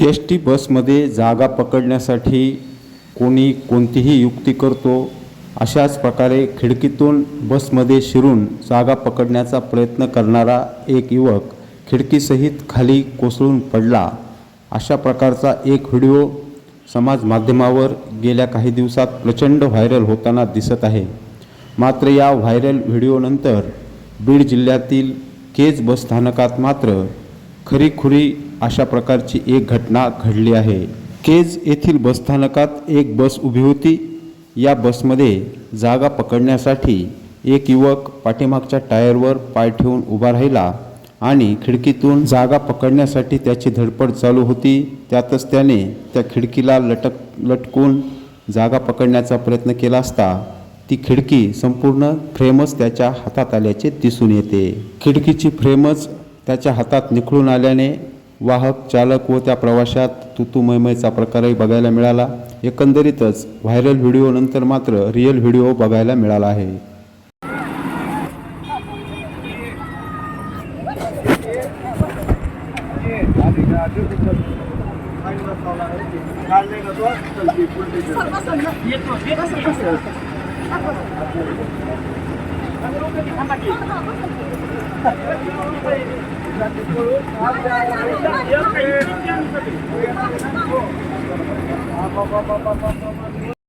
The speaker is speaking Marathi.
एस टी बसमध्ये जागा पकडण्यासाठी कोणी कोणतीही युक्ती करतो अशाच प्रकारे खिडकीतून बसमध्ये शिरून जागा पकडण्याचा प्रयत्न करणारा एक युवक खिडकीसहित खाली कोसळून पडला. अशा प्रकारचा एक व्हिडिओ समाज माध्यमावर गेल्या काही दिवसात प्रचंड व्हायरल होताना दिसत आहे. मात्र या व्हायरल व्हिडिओनंतर बीड जिल्ह्यातील केज बस स्थानकात मात्र खरीखुरी अशा प्रकारची एक घटना घडली आहे. केज येथील बसस्थानकात एक बस उभी होती. या बसमध्ये जागा पकडण्यासाठी एक युवक पाठीमागच्या टायरवर पाय ठेवून उभा राहिला आणि खिडकीतून जागा पकडण्यासाठी त्याची धडपड चालू होती. त्यातच त्याने त्या खिडकीला लटक लटकून जागा पकडण्याचा प्रयत्न केला असता ती खिडकी संपूर्ण फ्रेमच त्याच्या हातात आल्याचे दिसून येते. खिडकीची फ्रेमच त्याच्या हातात निखळून आल्याने वाहक चालक व त्या प्रवाशात तुतुमयमयचा प्रकारही बघायला मिळाला. एकंदरीतच व्हायरल व्हिडिओनंतर मात्र रिअल व्हिडिओ बघायला मिळाला आहे. Apa apa apa apa apa